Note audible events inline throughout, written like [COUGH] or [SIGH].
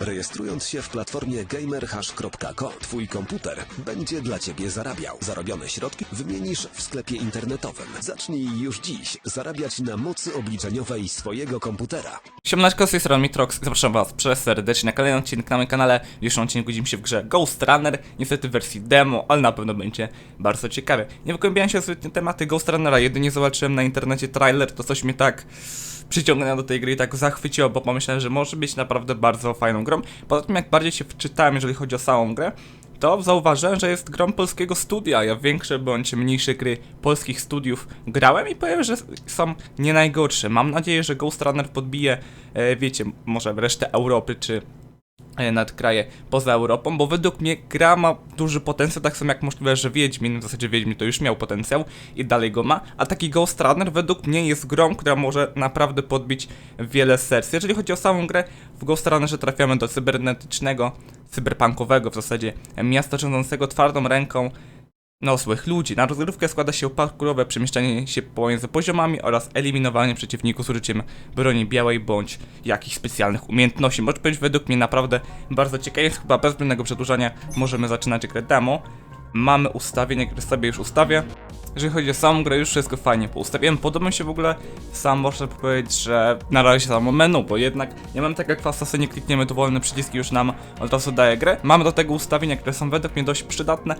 Rejestrując się w platformie gamerhash.co, twój komputer będzie dla ciebie zarabiał. Zarobione środki wymienisz w sklepie internetowym. Zacznij już dziś zarabiać na mocy obliczeniowej swojego komputera. Siemaneczko, z tej strony Mitrox zapraszam was przez serdecznie na kolejny odcinek na moim kanale. W dzisiejszym odcinku widzimy się w grze Ghost Runner, niestety w wersji demo, ale na pewno będzie bardzo ciekawe. Nie wygłębiałem się w zbytnie tematy Ghost Runnera, jedynie zobaczyłem na internecie trailer, to coś mnie tak przyciągnęło do tej gry i tak zachwyciło, bo pomyślałem, że może być naprawdę bardzo fajną grą. Poza tym jak bardziej się wczytałem, jeżeli chodzi o samą grę, to zauważyłem, że jest grą polskiego studia. Ja większe bądź mniejsze gry polskich studiów grałem i powiem, że są nie najgorsze. Mam nadzieję, że Ghost Runner podbije, e, wiecie, może resztę Europy czy nad kraje poza Europą, bo według mnie gra ma duży potencjał, tak samo jak możliwe, że Wiedźmin, w zasadzie Wiedźmin to już miał potencjał i dalej go ma, a taki Ghost Runner według mnie jest grą, która może naprawdę podbić wiele serc. Jeżeli chodzi o samą grę, w Ghost Runnerze trafiamy do cybernetycznego, cyberpunkowego w zasadzie miasta rządzącego twardą ręką no, złych ludzi. Na rozgrywkę składa się parkurowe przemieszczanie się pomiędzy poziomami oraz eliminowanie przeciwników z użyciem broni białej bądź jakichś specjalnych umiejętności. Może być według mnie naprawdę bardzo ciekawe, jest chyba bez zbędnego przedłużania możemy zaczynać grę demo. Mamy ustawienie, które sobie już ustawię. Jeżeli chodzi o samą grę, już wszystko fajnie poustawiłem. Podoba mi się w ogóle sam, można powiedzieć, że na razie samo menu, bo jednak nie mam tak jak w Assassinie klikniemy dowolne przyciski, już nam od razu daje grę. Mamy do tego ustawienia, które są według mnie dość przydatne.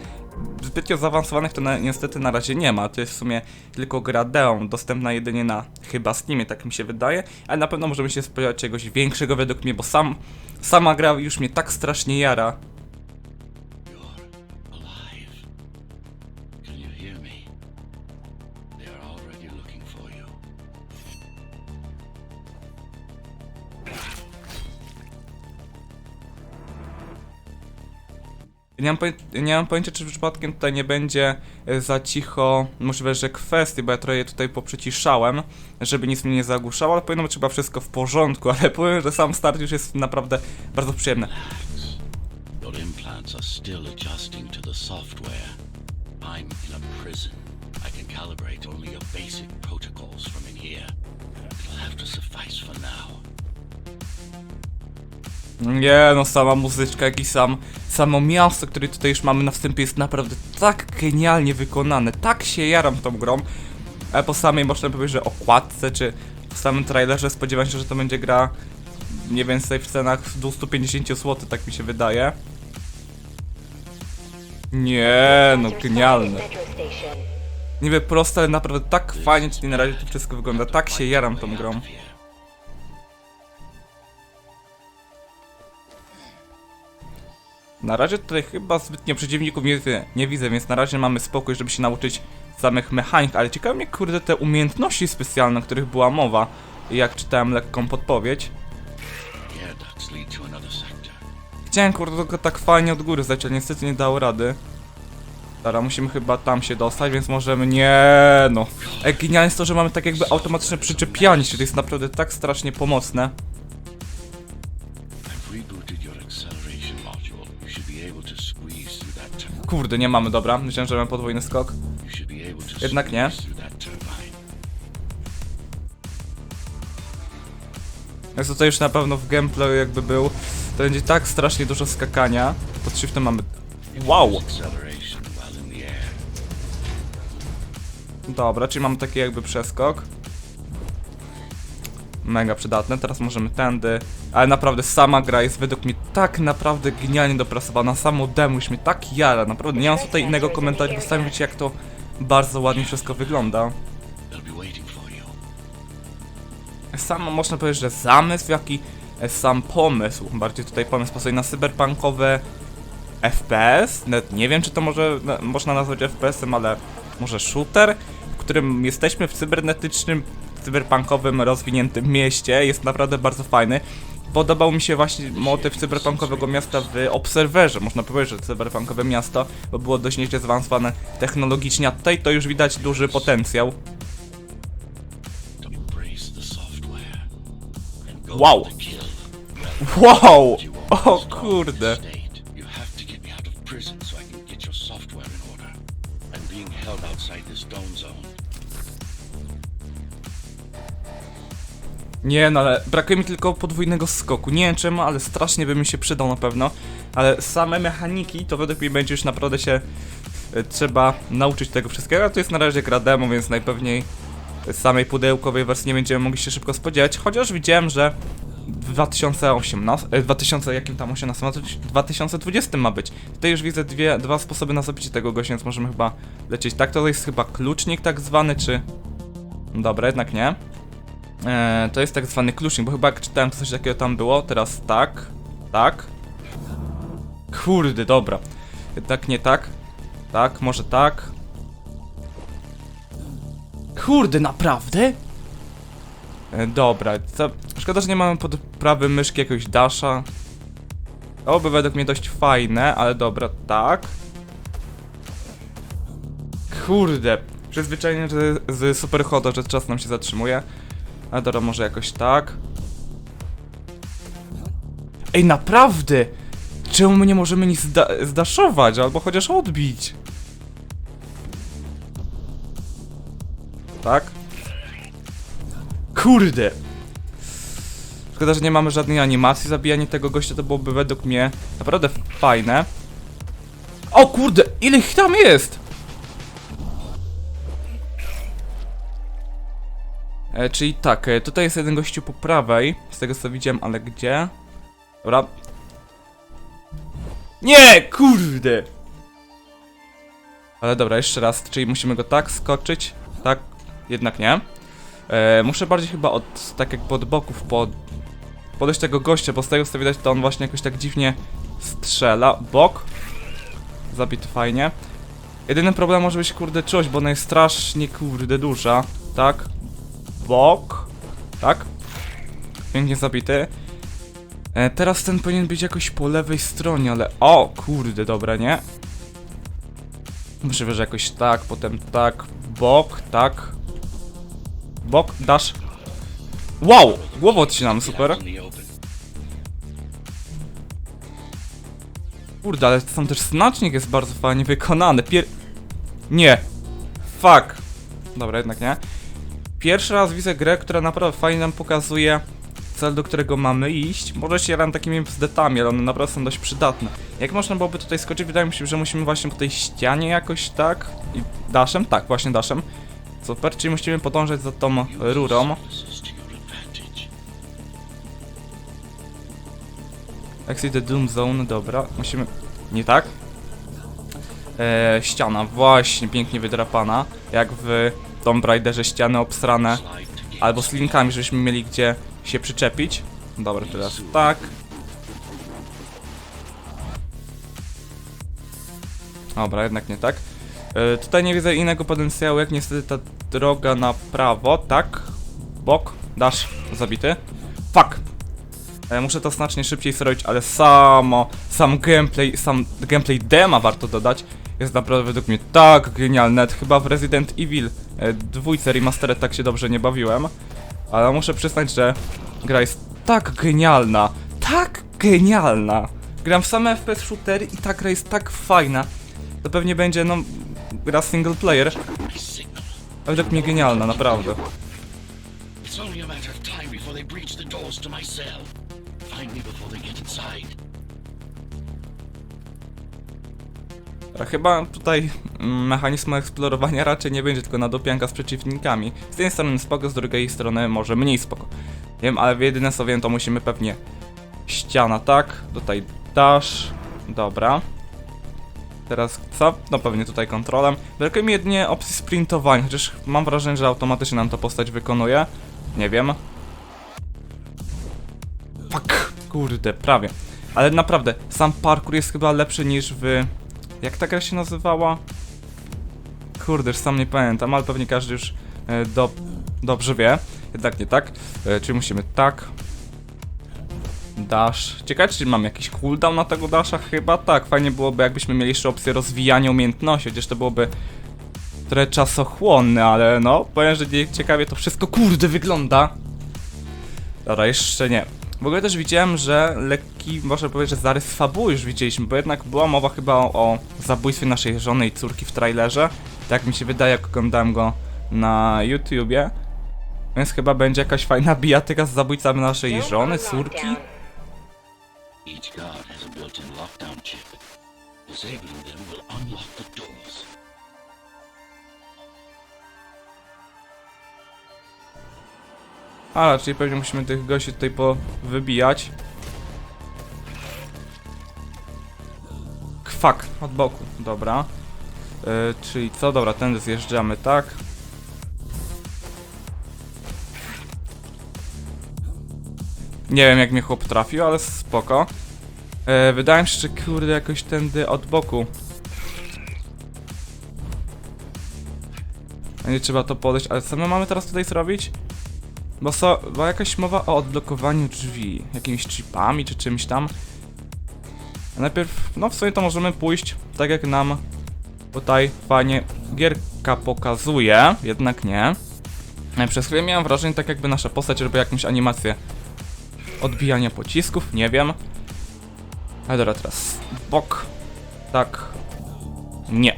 Zbytnio zaawansowanych to na, niestety na razie nie ma. To jest w sumie tylko gra Deon, dostępna jedynie na chyba Steamie, tak mi się wydaje. Ale na pewno możemy się spodziewać czegoś większego według mnie, bo sam, sama gra już mnie tak strasznie jara. Nie mam, poję- nie mam pojęcia, czy przypadkiem tutaj nie będzie e, za cicho, możliwe, że kwestii, bo ja trochę je tutaj poprzeciszałem, żeby nic mnie nie zagłuszało, ale powinno być chyba wszystko w porządku, [LAUGHS] ale powiem, że sam start już jest naprawdę bardzo przyjemny. Implants are still adjusting to the software. I'm in a prison. I can calibrate only your basic protocols from in here. It'll have to suffice for now. Nie no, sama muzyczka, jak i sam, samo miasto, które tutaj już mamy na wstępie jest naprawdę tak genialnie wykonane, tak się jaram tą grą, a po samej można powiedzieć, że okładce, czy w samym trailerze spodziewam się, że to będzie gra mniej więcej w cenach 250 zł, tak mi się wydaje. Nie, no genialne. Niby proste, ale naprawdę tak fajnie czyli na razie to wszystko wygląda, tak się jaram tą grą. Na razie tutaj chyba zbytnio przeciwników nie, nie widzę, więc na razie mamy spokój, żeby się nauczyć samych mechanik, ale ciekawe mnie kurde te umiejętności specjalne, o których była mowa, jak czytałem lekką podpowiedź. Chciałem kurde tylko tak fajnie od góry zdać, ale niestety nie dało rady. Dobra, musimy chyba tam się dostać, więc możemy... Nie no. Ej, genialne jest to, że mamy tak jakby automatyczne przyczepianie się, to jest naprawdę tak strasznie pomocne. Kurde, nie mamy, dobra. Myślałem, że mamy podwójny skok. To Jednak nie. Jest tutaj już na pewno w gameplayu jakby był, to będzie tak strasznie dużo skakania. Pod shiftem mamy... Wow! Dobra, czyli mamy taki jakby przeskok. Mega przydatne, teraz możemy tędy. Ale naprawdę sama gra jest według mnie tak naprawdę genialnie dopracowana. Samo demo już mnie tak jara, naprawdę. Nie mam tutaj innego komentarza, bo sami wiecie jak to bardzo ładnie wszystko wygląda. They'll be waiting for you. Sam można powiedzieć, że zamysł, jak i e, sam pomysł. Bardziej tutaj pomysł pasuje na cyberpunkowe FPS. Nawet nie wiem, czy to może na, można nazwać FPS-em, ale może shooter, w którym jesteśmy w cybernetycznym, cyberpunkowym, rozwiniętym mieście. Jest naprawdę bardzo fajny. Podobał mi się właśnie motyw cyberpunkowego miasta w Obserwerze. Można powiedzieć, że cyberpunkowe miasto, bo było dość nieźle zaawansowane technologicznie, a tutaj to już widać duży potencjał. Wow. Wow! O kurde! the state. You have Nie no, ale brakuje mi tylko podwójnego skoku. Nie wiem czemu, ale strasznie by mi się przydał na pewno. Ale same mechaniki to według mnie będzie już naprawdę się e, trzeba nauczyć tego wszystkiego. A to jest na razie gra demo, więc najpewniej samej pudełkowej wersji nie będziemy mogli się szybko spodziewać. Chociaż widziałem, że w 2018, e, 2000 jakim tam 18, no to 2020 ma być. Tutaj już widzę dwie, dwa sposoby na zabicie tego gościa, więc możemy chyba lecieć tak. To jest chyba klucznik tak zwany, czy... Dobra, jednak nie. E, to jest tak zwany klucznik, bo chyba czytałem coś takiego tam było. Teraz tak, tak. Kurde, dobra. Tak, nie tak. Tak, może tak. Kurde, naprawdę? E, dobra? Szkoda, że nie mamy pod prawym myszki jakiegoś dasha. To by według mnie dość fajne, ale dobra, tak. Kurde, przyzwyczajenie z, z superhoda, że czas nam się zatrzymuje. Ale dobra, może jakoś tak. Ej, naprawdę! Czemu my nie możemy nic zda zdaszować, albo chociaż odbić? Tak? Kurde! Szkoda, że nie mamy żadnej animacji zabijania tego gościa, to byłoby według mnie naprawdę fajne. O kurde, ile ich tam jest? E, czyli tak, e, tutaj jest jeden gościu po prawej, z tego co widziałem, ale gdzie? Dobra. Nie, kurde! Ale dobra, jeszcze raz, czyli musimy go tak skoczyć, tak, jednak nie. E, muszę bardziej chyba od, tak jakby od boków pod, podejść tego gościa, bo z tego co widać to on właśnie jakoś tak dziwnie strzela. Bok. Zabity fajnie. Jedyny problem może być kurde czułość, bo ona jest strasznie kurde duża. Tak. Bok. Tak. Pięknie zabity. E, teraz ten powinien być jakoś po lewej stronie, ale... O, kurde, dobra, nie? Myślę, że jakoś tak, potem tak, bok, tak. Bok, dasz. Wow! Głowę odcinam, super. Kurde, ale tam też znacznik jest bardzo fajnie wykonany. Pier... Nie. Fuck. Dobra, jednak nie. Pierwszy raz widzę grę, która naprawdę fajnie nam pokazuje cel, do którego mamy iść. Może się ram takimi bzdetami, ale one naprawdę są dość przydatne. Jak można byłoby tutaj skoczyć? Wydaje mi się, że musimy właśnie po tej ścianie jakoś tak. I daszem? Tak, właśnie daszem. Super, czyli musimy podążać za tą rurą. Exit the Doom Zone, dobra, musimy... Nie tak? Eee, ściana, właśnie, pięknie wydrapana, jak w Tomb Raiderze ściany obsrane, albo z linkami, żebyśmy mieli gdzie się przyczepić. Dobra, teraz tak. Dobra, jednak nie tak. E, tutaj nie widzę innego potencjału, jak niestety ta droga na prawo, tak? Bok, dasz, zabity. Fuck! E, Muszę to znacznie szybciej zrobić, ale samo, sam gameplay, sam gameplay dema warto dodać, jest naprawdę według mnie tak genialny, nawet chyba w Resident Evil e, dwójce remastered tak się dobrze nie bawiłem, ale muszę przyznać, że gra jest tak genialna, tak genialna. Gram w same FPS shootery i ta gra jest tak fajna. To pewnie będzie, no, gra single player, ale według mnie genialna, naprawdę. It's only a matter of time before they breach the doors to my cell. Find me before they get inside. Chyba tutaj mm, mechanizmu eksplorowania raczej nie będzie tylko na dopianka z przeciwnikami. Z jednej strony spoko, z drugiej strony może mniej spoko. Nie wiem, ale jedyne co wiem to musimy pewnie ściana, tak? Tutaj dash, dobra. Teraz co? No pewnie tutaj kontrolem. Brakuje mi jedynie opcji sprintowania, chociaż mam wrażenie, że automatycznie nam to postać wykonuje. Nie wiem. Fuck, kurde, prawie. Ale naprawdę, sam parkour jest chyba lepszy niż w... Jak ta gra się nazywała? Kurde, już sam nie pamiętam, ale pewnie każdy już e, do, dobrze wie. Jednak nie tak. E, czyli musimy tak. Dash. Ciekawe, czy mam jakiś cooldown na tego dasha? Chyba tak. Fajnie byłoby, jakbyśmy mieli jeszcze opcję rozwijania umiejętności, chociaż to byłoby trochę czasochłonne, ale no, powiem, że ciekawie to wszystko kurde wygląda. Dobra, jeszcze nie. W ogóle też widziałem, że lekki, można powiedzieć, że zarys fabuły już widzieliśmy, bo jednak była mowa chyba o, o zabójstwie naszej żony i córki w trailerze. Tak mi się wydaje, jak oglądałem go na YouTubie. Więc chyba będzie jakaś fajna bijatyka z zabójcami naszej żony, córki. Each guard has a built-in lockdown chip. Disabling them will unlock the doors. Ale, czyli pewnie musimy tych gości tutaj powybijać. Kwak, od boku, dobra. Yy, czyli co? Dobra, tędy zjeżdżamy, tak? Nie wiem jak mnie chłop trafił, ale spoko. Yy, wydaje mi się, że kurde jakoś tędy od boku. Nie trzeba to podejść, ale co my mamy teraz tutaj zrobić? Bo, so, była jakaś mowa o odblokowaniu drzwi, jakimiś chipami czy czymś tam. A najpierw, no w sumie to możemy pójść tak jak nam tutaj fajnie gierka pokazuje, jednak nie. E, Przez chwilę miałem wrażenie, tak jakby nasza postać robiła jakąś animację odbijania pocisków, nie wiem. Ale dobra, teraz bok. Tak. Nie.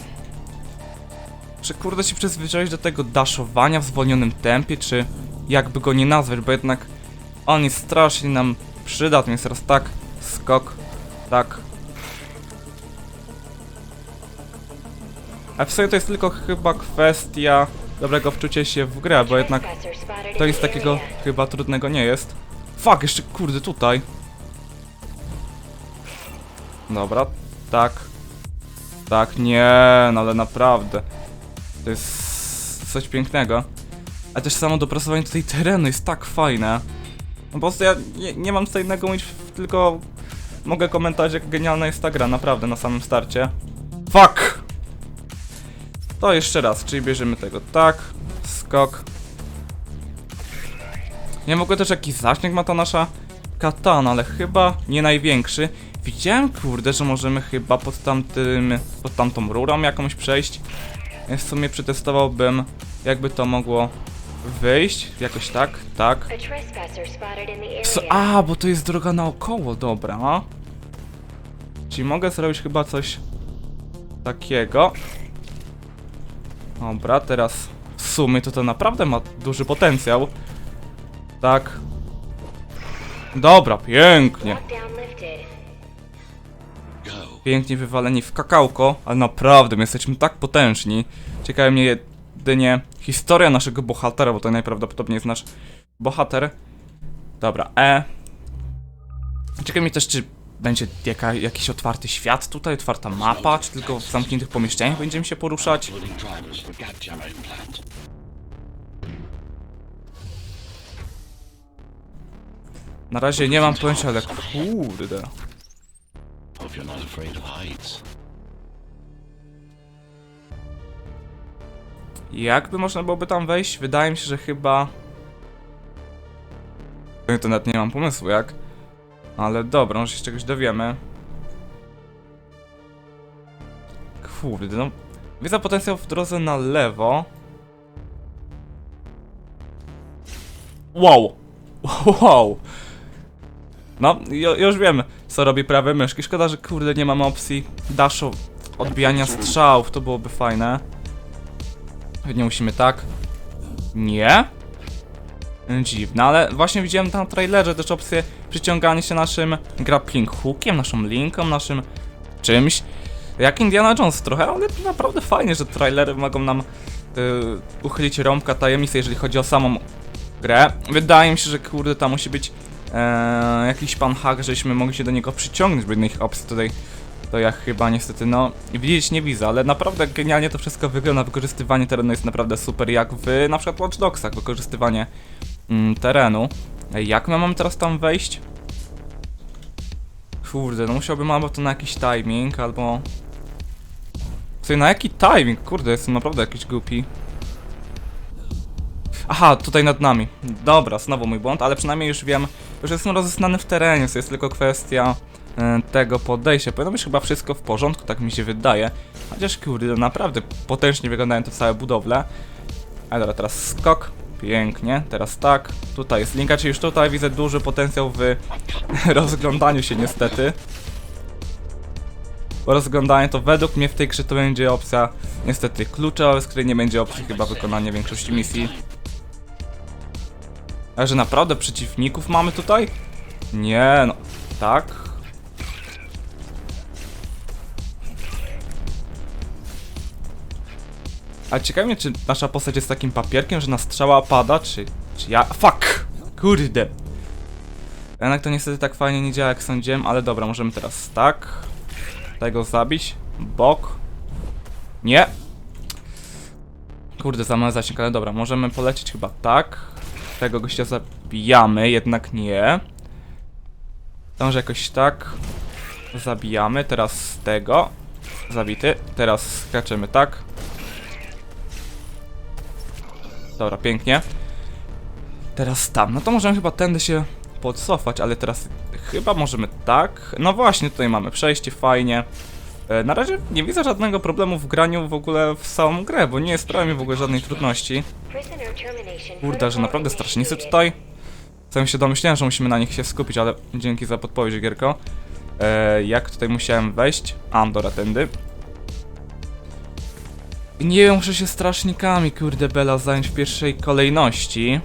Czy kurde się przyzwyczaić do tego daszowania w zwolnionym tempie, czy jakby go nie nazwać, bo jednak on jest strasznie nam przydatny, jest teraz tak, skok, tak. A w sumie to jest tylko chyba kwestia dobrego wczucia się w grę, bo jednak to jest takiego chyba trudnego nie jest. Fuck, jeszcze kurde tutaj. Dobra, tak. Tak, nie, no ale naprawdę. To jest coś pięknego. A też samo dopracowanie tutaj terenu jest tak fajne. No po prostu ja nie, nie mam co innego mówić, tylko mogę komentować jak genialna jest ta gra, naprawdę, na samym starcie. Fuck! To jeszcze raz, czyli bierzemy tego tak, skok. Nie mogę też jakiś zasięg ma ta nasza katana, ale chyba nie największy. Widziałem, kurde, że możemy chyba pod tamtym, pod tamtą rurą jakąś przejść. W sumie przetestowałbym, jakby to mogło wyjść. Jakoś tak, tak. Co? A, bo to jest droga naokoło, dobra. Czyli mogę zrobić chyba coś takiego. Dobra, teraz w sumie to to naprawdę ma duży potencjał. Tak. Dobra, pięknie. Pięknie wywaleni w kakałko, ale naprawdę my jesteśmy tak potężni. Ciekawe mnie jedynie historia naszego bohatera, bo to najprawdopodobniej jest nasz bohater. Dobra, E. Ciekawe mnie też, czy będzie jaka, jakiś otwarty świat tutaj, otwarta mapa, czy tylko w zamkniętych pomieszczeniach będziemy się poruszać. Na razie nie mam pojęcia, ale kurde. Hope you're not afraid of heights. Jakby można byłoby tam wejść? Wydaje mi się, że chyba... To nawet nie mam pomysłu jak. Ale dobra, może się czegoś dowiemy. Kurde, no... Widzę potencjał w drodze na lewo. Wow! [LAUGHS] Wow! No, ju- już wiemy, co robi prawe myszki. Szkoda, że kurde nie mamy opcji daszu odbijania strzałów, to byłoby fajne. Nie musimy tak. Nie? Dziwne, ale właśnie widziałem tam w trailerze też opcję przyciągania się naszym grappling hookiem, naszą linką, naszym czymś. Jak Indiana Jones trochę, ale naprawdę fajnie, że trailery mogą nam y, uchylić rąbka tajemnicy, jeżeli chodzi o samą grę. Wydaje mi się, że kurde, tam musi być e, jakiś pan hack, żebyśmy mogli się do niego przyciągnąć, bo innych opcji tutaj to ja chyba niestety, no, widzieć nie widzę, ale naprawdę genialnie to wszystko wygląda, wykorzystywanie terenu jest naprawdę super, jak w na przykład Watch Dogsach, wykorzystywanie mm, terenu. Jak my mamy teraz tam wejść? Kurde, no musiałbym albo to na jakiś timing, albo... Sumie na jaki timing? Kurde, jestem naprawdę jakiś głupi. Aha, tutaj nad nami. Dobra, znowu mój błąd, ale przynajmniej już wiem, już jestem rozeznany w terenie, to jest tylko kwestia tego podejścia. Powinno być chyba wszystko w porządku, tak mi się wydaje. Chociaż kurde, naprawdę potężnie wyglądają te całe budowle. Ale dobra, teraz skok. Pięknie, teraz tak. Tutaj jest linka, czyli już tutaj widzę duży potencjał w [LAUGHS] rozglądaniu się niestety. Rozglądanie to według mnie w tej grze to będzie opcja niestety kluczowa, z której nie będzie opcji chyba wykonania większości misji. A że naprawdę przeciwników mamy tutaj? Nie, no. Tak? A ciekawi mnie, czy nasza postać jest takim papierkiem, że na strzała pada, czy... Czy ja... Fuck! Kurde! Jednak to niestety tak fajnie nie działa, jak sądziłem, ale dobra, możemy teraz tak. Tego zabić. Bok. Nie! Kurde, za mały zasięg, ale dobra, możemy polecieć chyba tak. Tego gościa zabijamy, jednak nie. Może jakoś tak. Zabijamy, teraz tego. Zabity. Teraz skaczemy tak. Dobra, pięknie. Teraz tam. No to możemy chyba tędy się podcofać, ale teraz chyba możemy tak. No właśnie, tutaj mamy przejście, fajnie. E, Na razie nie widzę żadnego problemu w graniu w ogóle w samą grę, bo nie sprawia mi w ogóle żadnej trudności. Kurde, że naprawdę strasznicy tutaj. Sam się domyślałem, że musimy na nich się skupić, ale dzięki za podpowiedź, Gierko. E, jak tutaj musiałem wejść? Andora tędy. Nie muszę się strażnikami, kurde, Bela zająć w pierwszej kolejności.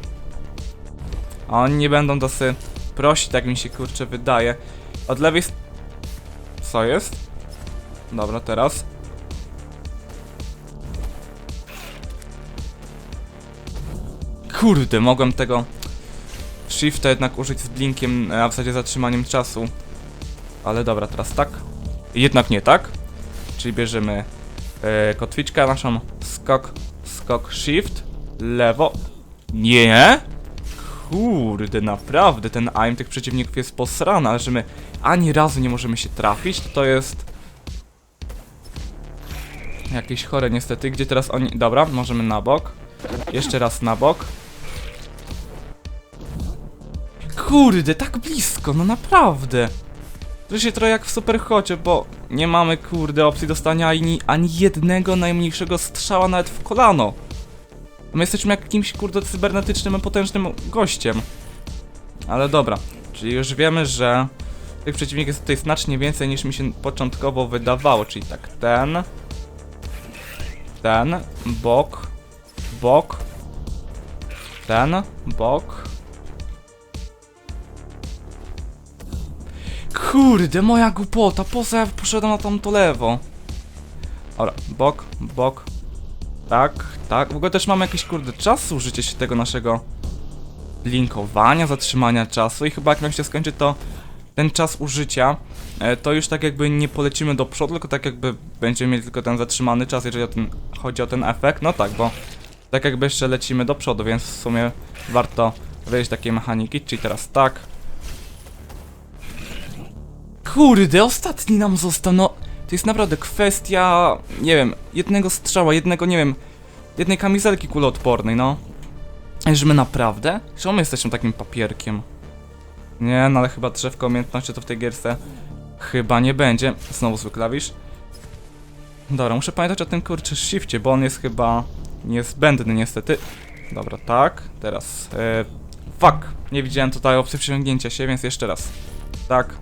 A oni nie będą dosyć prosić, tak mi się, kurczę, wydaje. Od lewej... Co jest? Dobra, teraz. Kurde, mogłem tego shifta jednak użyć z blinkiem, a w zasadzie zatrzymaniem czasu. Ale dobra, teraz tak. Jednak nie tak. Czyli bierzemy e, kotwiczkę naszą, skok, skok, shift, lewo. Nie! Kurde, naprawdę ten aim tych przeciwników jest posrany, ale że my ani razu nie możemy się trafić, to, to jest jakieś chore niestety. Gdzie teraz oni... Dobra, możemy na bok. Jeszcze raz na bok. Kurde, tak blisko, no naprawdę. To się trochę jak w Superhocie, bo nie mamy kurde opcji dostania ani, ani jednego najmniejszego strzała nawet w kolano. My jesteśmy jakimś kurde cybernetycznym, potężnym gościem. Ale dobra, czyli już wiemy, że tych przeciwników jest tutaj znacznie więcej niż mi się początkowo wydawało, czyli tak ten, ten, bok, bok, ten, bok. Kurde, moja głupota, po co ja poszedłem na tamto lewo? Dobra, bok, bok. Tak, tak. W ogóle też mamy jakiś kurde czas użycia się tego naszego linkowania, zatrzymania czasu i chyba jak nam się skończy to ten czas użycia, e, to już tak jakby nie polecimy do przodu, tylko tak jakby będziemy mieli tylko ten zatrzymany czas, jeżeli o ten, chodzi o ten efekt. No tak, bo tak jakby jeszcze lecimy do przodu, więc w sumie warto wejść takiej mechaniki, czyli teraz tak. Kurde, ostatni nam został, no to jest naprawdę kwestia, nie wiem, jednego strzała, jednego, nie wiem, jednej kamizelki kuloodpornej, no. Że my naprawdę? Czemu my jesteśmy takim papierkiem? Nie, no ale chyba drzewko umiejętności to w tej gierce chyba nie będzie. Znowu zły klawisz. Dobra, muszę pamiętać o tym kurczę shifcie, bo on jest chyba niezbędny niestety. Dobra, tak, teraz, e, fuck, nie widziałem tutaj opcji przeciągnięcia się, więc jeszcze raz. Tak,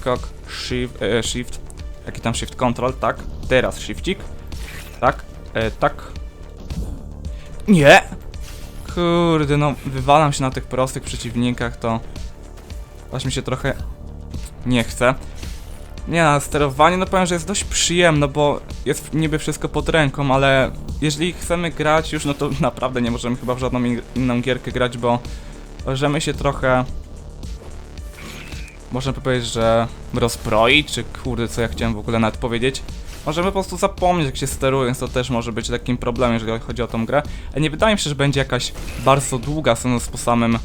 skok, shift, e, shift, jaki tam shift control, tak, teraz shiftik, tak, e, tak. Nie! Kurde, no, wywalam się na tych prostych przeciwnikach, to mi się trochę nie chce. Nie, no, sterowanie, no powiem, że jest dość przyjemne, bo jest niby wszystko pod ręką, ale jeżeli chcemy grać już, no to [LAUGHS] naprawdę nie możemy chyba w żadną in- inną gierkę grać, bo możemy się trochę... Można by powiedzieć, że rozbroić, czy kurde, co ja chciałem w ogóle nawet powiedzieć. Możemy po prostu zapomnieć, jak się steruje, więc to też może być takim problemem, jeżeli chodzi o tą grę. Ale nie wydaje mi się, że będzie jakaś bardzo długa, sądząc po samym,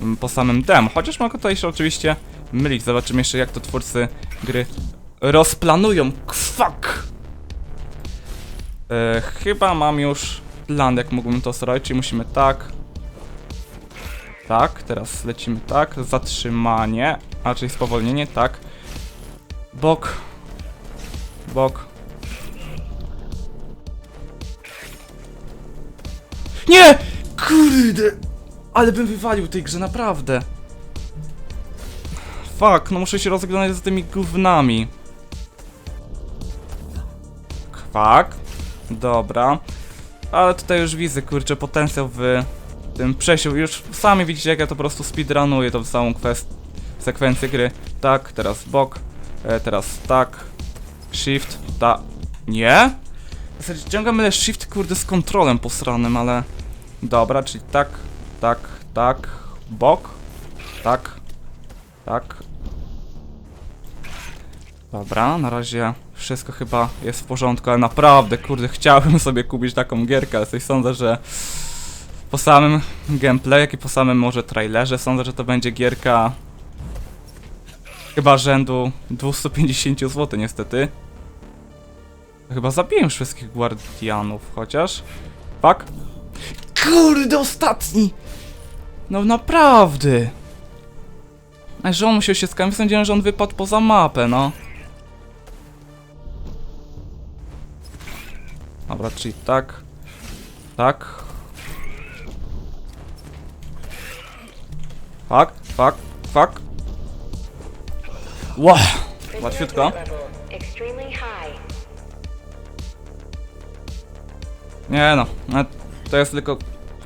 mm, po samym demo. Chociaż mogę tutaj się oczywiście mylić. Zobaczymy jeszcze, jak to twórcy gry rozplanują. Kwak! E, chyba mam już plan, jak mógłbym to zrobić, czyli musimy tak. Tak, teraz lecimy tak. Zatrzymanie, czyli spowolnienie, tak. Bok. Bok. Nie! Kurde! Ale bym wywalił tej grze, naprawdę. Fuck, no muszę się rozeglądać z tymi gównami. Kwak. Dobra. Ale tutaj już widzę, kurczę, potencjał w tym przejściu. Już sami widzicie, jak ja to po prostu speedrunuję tą całą kwest sekwencję gry. Tak, teraz bok, e, teraz tak, shift, ta... Nie? W zasadzie ciągle mylę shift, kurde, z kontrolem posranym, ale... Dobra, czyli tak, tak, tak, bok, tak, tak. Dobra, na razie wszystko chyba jest w porządku, ale naprawdę, kurde, chciałbym [LAUGHS] sobie kupić taką gierkę, ale coś sądzę, że po samym gameplay, jak i po samym może trailerze, sądzę, że to będzie gierka chyba rzędu 250 zł niestety. Chyba zabiję już wszystkich guardianów, chociaż... Fuck. Kurde, ostatni! No naprawdę! Że on musiał się skamić, sądziłem, że on wypadł poza mapę, no. Dobra, czyli tak. Tak. Fuck, fuck, fuck. Wow, łatwiutko. Nie no, to jest tylko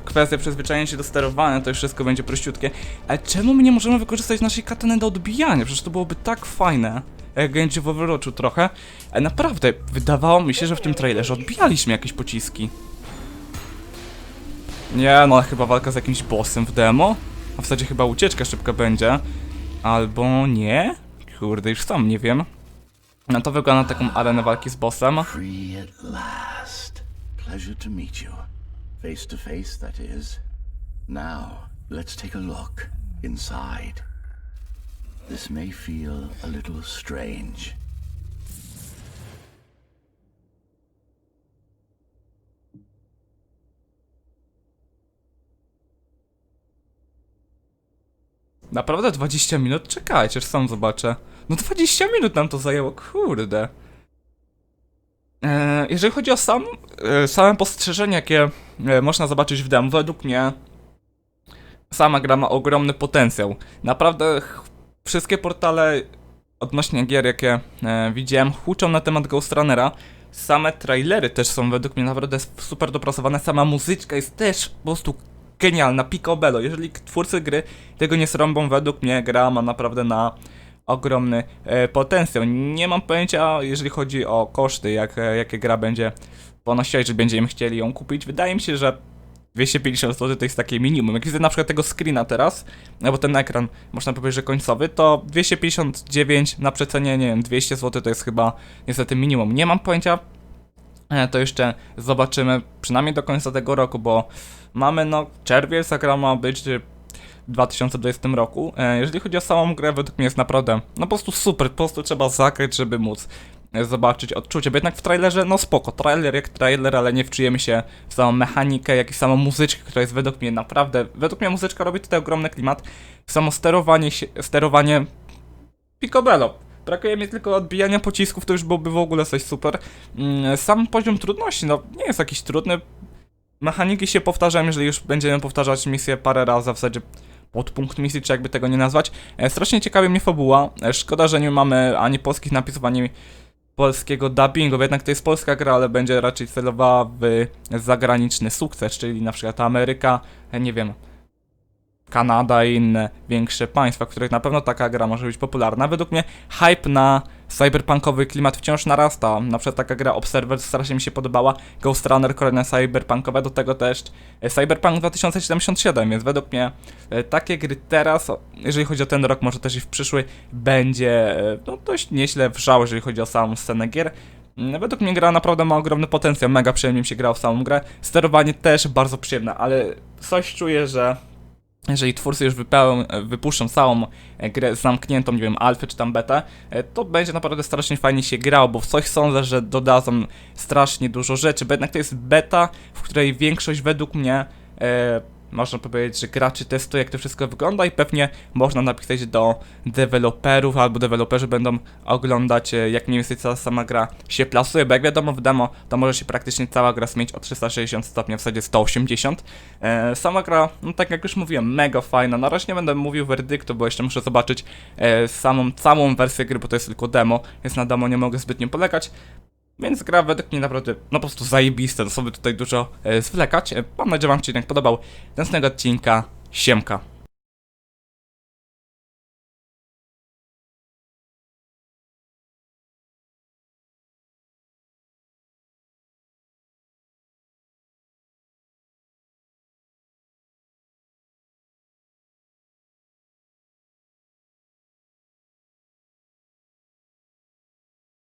kwestia przyzwyczajenia się do sterowania, to już wszystko będzie prościutkie. Ale czemu my nie możemy wykorzystać naszej katany do odbijania? Przecież to byłoby tak fajne. Jak będzie w Overwatchu trochę. Ale naprawdę, wydawało mi się, że w tym trailerze odbijaliśmy jakieś pociski. Nie no, chyba walka z jakimś bossem w demo. A w zasadzie chyba ucieczka szybka będzie. Albo nie? Kurde, już sam nie wiem. No to wygląda na taką arenę walki z bossem. Free at last. Pleasure to meet you. Face to face, that is. Now, let's take a look inside. This may feel a little strange. Naprawdę 20 minut? Czekajcie, aż sam zobaczę. No 20 minut nam to zajęło, kurde. E, jeżeli chodzi o sam, e, same postrzeżenia, jakie e, można zobaczyć w demo, według mnie sama gra ma ogromny potencjał. Naprawdę wszystkie portale odnośnie gier, jakie widziałem, huczą na temat Ghost Runnera. Same trailery też są według mnie naprawdę super dopracowane. Sama muzyczka jest też po prostu genialna, picobello. Jeżeli twórcy gry tego nie srąbą, według mnie gra ma naprawdę na ogromny e, potencjał. Nie mam pojęcia, jeżeli chodzi o koszty, jak, e, jakie gra będzie ponosiła, jeżeli będziemy chcieli ją kupić. Wydaje mi się, że 250 zł to jest takie minimum. Jak widzę na przykład tego screena teraz, no bo ten ekran, można powiedzieć, że końcowy, to 259 na przecenie, nie wiem, 200 zł to jest chyba niestety minimum. Nie mam pojęcia, e, to jeszcze zobaczymy, przynajmniej do końca tego roku, bo mamy no czerwiec, a gra ma być w 2020 roku. E, Jeżeli chodzi o samą grę, według mnie jest naprawdę, no po prostu super, po prostu trzeba zagrać, żeby móc e, zobaczyć odczucie, bo jednak w trailerze, no spoko, trailer jak trailer, ale nie wczujemy się w samą mechanikę, jak i samą muzyczkę, która jest według mnie naprawdę, według mnie muzyczka robi tutaj ogromny klimat, samo sterowanie, się, sterowanie picobello. Brakuje mi tylko odbijania pocisków, to już byłoby w ogóle coś super. Mm, Sam poziom trudności, no nie jest jakiś trudny, mechaniki się powtarzają, jeżeli już będziemy powtarzać misję parę razy, w zasadzie podpunkt misji, czy jakby tego nie nazwać. E, strasznie ciekawi mnie fabuła. E, szkoda, że nie mamy ani polskich napisów, ani polskiego dubbingu, jednak to jest polska gra, ale będzie raczej celowała w zagraniczny sukces, czyli na przykład Ameryka, e, nie wiem, Kanada i inne większe państwa, w których na pewno taka gra może być popularna. Według mnie hype na cyberpunkowy klimat wciąż narasta. Na przykład taka gra Observer strasznie mi się podobała. Ghost Runner, kolejne cyberpunkowe, do tego też e, Cyberpunk 2077, więc według mnie e, takie gry teraz, jeżeli chodzi o ten rok, może też i w przyszły, będzie e, no, dość nieźle wrzało, jeżeli chodzi o samą scenę gier. Mm, Według mnie gra naprawdę ma ogromny potencjał, mega przyjemnie mi się grało w samą grę. Sterowanie też bardzo przyjemne, ale coś czuję, że jeżeli twórcy już wypełnią, wypuszczą całą grę zamkniętą, nie wiem, alfę czy tam betę, e, to będzie naprawdę strasznie fajnie się grało, bo w coś sądzę, że dodadzą strasznie dużo rzeczy, bo jednak to jest beta, w której większość według mnie, e, można powiedzieć, że graczy testuje jak to wszystko wygląda i pewnie można napisać do deweloperów, albo deweloperzy będą oglądać e, jak mniej więcej cała sama gra się plasuje, bo jak wiadomo w demo to może się praktycznie cała gra zmienić o 360 stopni, w zasadzie 180. E, sama gra, no tak jak już mówiłem, mega fajna. Na razie nie będę mówił werdyktu, bo jeszcze muszę zobaczyć e, samą całą wersję gry, bo to jest tylko demo, więc na demo nie mogę zbytnio polegać. Więc gra według mnie naprawdę, no po prostu zajebista, no sobie tutaj dużo e, zwlekać. E, mam nadzieję, że wam się odcinek podobał. Do następnego odcinka, siemka.